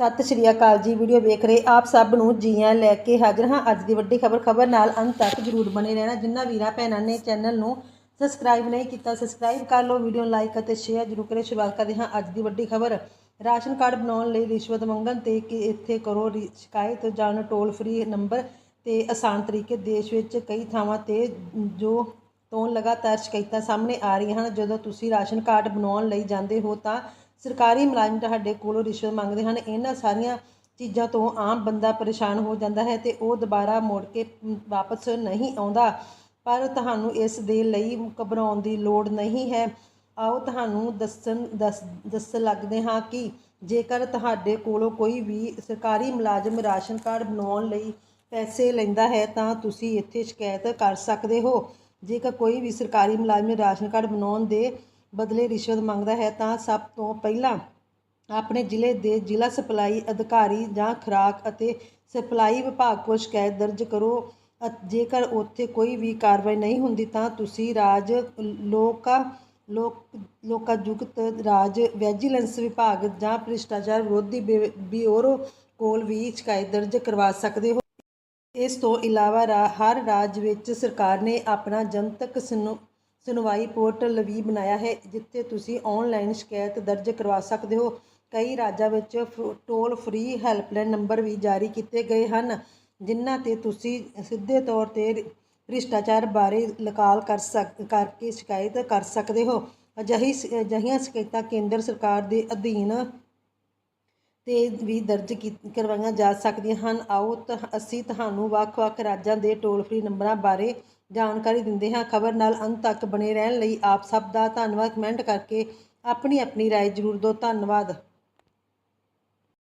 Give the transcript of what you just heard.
ਸਤਿ ਸ਼੍ਰੀ ਅਕਾਲ ਜੀ। ਵੀਡੀਓ ਵੇਖ ਰਹੇ ਆਪ ਸਭ ਨੂੰ ਜੀਆਂ ਲੈ ਕੇ ਹਾਜ਼ਰ ਹਾਂ। ਅੱਜ ਦੀ ਵੱਡੀ ਖਬਰ ਖਬਰ ਨਾਲ ਅੰਤ ਤੱਕ ਜਰੂਰ ਬਣੇ ਰਹਿਣਾ। ਜਿਨ੍ਹਾਂ ਵੀਰਾਂ ਭੈਣਾਂ ਨੇ ਚੈਨਲ ਨੂੰ ਸਬਸਕ੍ਰਾਈਬ ਨਹੀਂ ਕੀਤਾ ਸਬਸਕ੍ਰਾਈਬ ਕਰ ਲਓ, ਵੀਡੀਓ ਨੂੰ ਲਾਈਕ ਅਤੇ ਸ਼ੇਅਰ ਜਰੂਰ ਕਰੇ ਸ਼ੁਰੂਆਤ ਕਰਦੇ ਹਾਂ ਅੱਜ ਦੀ ਵੱਡੀ ਖਬਰ। ਰਾਸ਼ਨ ਕਾਰਡ ਬਣਾਉਣ ਲਈ ਰਿਸ਼ਵਤ ਮੰਗਣ ਤੇ ਕਿ ਇੱਥੇ ਕਰੋ ਰਿ- ਸ਼ਿਕਾਇਤ ਜਾਣ ਟੋਲ ਫ੍ਰੀ ਨੰਬਰ ਤੇ ਆਸਾਨ ਤਰੀਕੇ ਦੇਸ਼ ਵਿੱਚ ਕਈ ਥਾਵਾਂ ਤੇ ਜੋ ਤੋਂ ਲਗਾਤਾਰ ਸ਼ਿਕਾਇਤਾਂ ਸਾਹਮਣੇ ਆ ਰਹੀਆਂ ਹਨ। ਜਦੋਂ ਤੁਸੀਂ ਰਾਸ਼ਨ ਕਾਰਡ ਬਣਾਉਣ ਲਈ ਜਾਂਦੇ ਹੋ ਤਾਂ ਸਰਕਾਰੀ ਮੁਲਾਜ਼ਮ ਤੁਹਾਡੇ ਕੋਲੋਂ ਰਿਸ਼ਵਤ ਮੰਗਦੇ ਹਨ, ਇਹਨਾਂ ਸਾਰੀਆਂ ਚੀਜ਼ਾਂ ਤੋਂ ਆਮ ਬੰਦਾ ਪਰੇਸ਼ਾਨ ਹੋ ਜਾਂਦਾ ਹੈ ਤੇ ਉਹ ਦੁਬਾਰਾ ਮੁੜ ਕੇ ਵਾਪਸ ਨਹੀਂ ਆਉਂਦਾ। ਪਰ ਤੁਹਾਨੂੰ ਇਸ ਦੇ ਲਈ ਘਬਰਾਉਣ ਦੀ ਲੋੜ ਨਹੀਂ ਹੈ। ਆਓ ਤੁਹਾਨੂੰ ਦੱਸਣ, ਦੱਸ ਦੱਸ ਲੱਗਦੇ ਹਾਂ ਕਿ ਜੇਕਰ ਤੁਹਾਡੇ ਕੋਲੋਂ ਕੋਈ ਵੀ ਸਰਕਾਰੀ ਮੁਲਾਜ਼ਮ ਰਾਸ਼ਨ ਕਾਰਡ ਬਣਾਉਣ ਲਈ ਪੈਸੇ ਲੈਂਦਾ ਹੈ ਤਾਂ ਤੁਸੀਂ ਇੱਥੇ ਸ਼ਿਕਾਇਤ ਕਰ ਸਕਦੇ ਹੋ। ਜੇਕਰ ਕੋਈ ਵੀ ਸਰਕਾਰੀ ਮੁਲਾਜ਼ਮ ਰਾਸ਼ਨ ਕਾਰਡ ਬਣਾਉਣ ਦੇ ਬਦਲੇ ਰਿਸ਼ਵਤ ਮੰਗਦਾ ਹੈ, ਤਾਂ ਸਭ ਤੋਂ ਪਹਿਲਾਂ ਆਪਣੇ ਜ਼ਿਲ੍ਹੇ ਦੇ ਜ਼ਿਲ੍ਹਾ ਸਪਲਾਈ ਅਧਿਕਾਰੀ ਜਾਂ ਖੁਰਾਕ ਅਤੇ ਸਪਲਾਈ ਵਿਭਾਗ ਕੋਲ ਸ਼ਿਕਾਇਤ ਦਰਜ ਕਰੋ। ਜੇਕਰ ਉੱਥੇ ਕੋਈ ਵੀ ਕਾਰਵਾਈ ਨਹੀਂ ਹੁੰਦੀ, ਤਾਂ ਤੁਸੀਂ ਰਾਜ ਲੋਕਾ, ਲੋਕ, ਲੋਕਾਯੁਕਤ ਰਾਜ ਵਿਜੀਲੈਂਸ ਵਿਭਾਗ ਜਾਂ ਭ੍ਰਿਸ਼ਟਾਚਾਰ ਵਿਰੋਧੀ ਬਿ- ਬਿਊਰੋ ਕੋਲ ਵੀ ਸ਼ਿਕਾਇਤ ਦਰਜ ਕਰਵਾ ਸਕਦੇ ਹੋ। ਇਸ ਤੋਂ ਇਲਾਵਾ ਰਾ- ਹਰ ਰਾਜ ਵਿੱਚ ਸਰਕਾਰ ਨੇ ਆਪਣਾ ਜਨਤਕ ਸੁਣਵਾਈ ਪੋਰਟਲ ਵੀ ਬਣਾਇਆ ਹੈ, ਜਿੱਥੇ ਤੁਸੀਂ ਆਨਲਾਈਨ ਸ਼ਿਕਾਇਤ ਦਰਜ ਕਰਵਾ ਸਕਦੇ ਹੋ। ਕਈ ਰਾਜਾਂ ਵਿੱਚ ਫ- ਟੋਲ ਫ੍ਰੀ ਹੈਲਪਲਾਈਨ ਨੰਬਰ ਵੀ ਜਾਰੀ ਕੀਤੇ ਗਏ ਹਨ, ਜਿਨ੍ਹਾਂ ਤੇ ਤੁਸੀਂ ਸਿੱਧੇ ਤੌਰ ਤੇ ਭ੍ਰਿਸ਼ਟਾਚਾਰ ਬਾਰੇ ਲਕਾਲ ਕਰ ਸਕ, ਕਰਕੇ ਸ਼ਿਕਾਇਤ ਕਰ ਸਕਦੇ ਹੋ। ਅਜਿਹੀ ਸ- ਅਜਿਹੀਆਂ ਸ਼ਿਕਾਇਤਾਂ ਕੇਂਦਰ ਸਰਕਾਰ ਦੇ ਅਧੀਨ ਤੇ ਵੀ ਦਰਜ ਕੀ- ਕਰਵਾਈਆਂ ਜਾ ਸਕਦੀਆਂ ਹਨ ਆਓ ਤਾਂ ਅਸੀਂ ਤੁਹਾਨੂੰ ਵੱਖ-ਵੱਖ ਰਾਜਾਂ ਦੇ ਟੋਲ ਫ੍ਰੀ ਨੰਬਰਾਂ ਬਾਰੇ ਜਾਣਕਾਰੀ ਦਿੰਦੇ ਹਾਂ ਖਬਰ ਨਾਲ ਅੰਤ ਤੱਕ ਬਣੇ ਰਹਿਣ ਲਈ ਆਪ ਸਭ ਦਾ ਧੰਨਵਾਦ ਕਮੈਂਟ ਕਰਕੇ ਆਪਣੀ ਆਪਣੀ رائے ਜ਼ਰੂਰ ਦਿਓ ਧੰਨਵਾਦ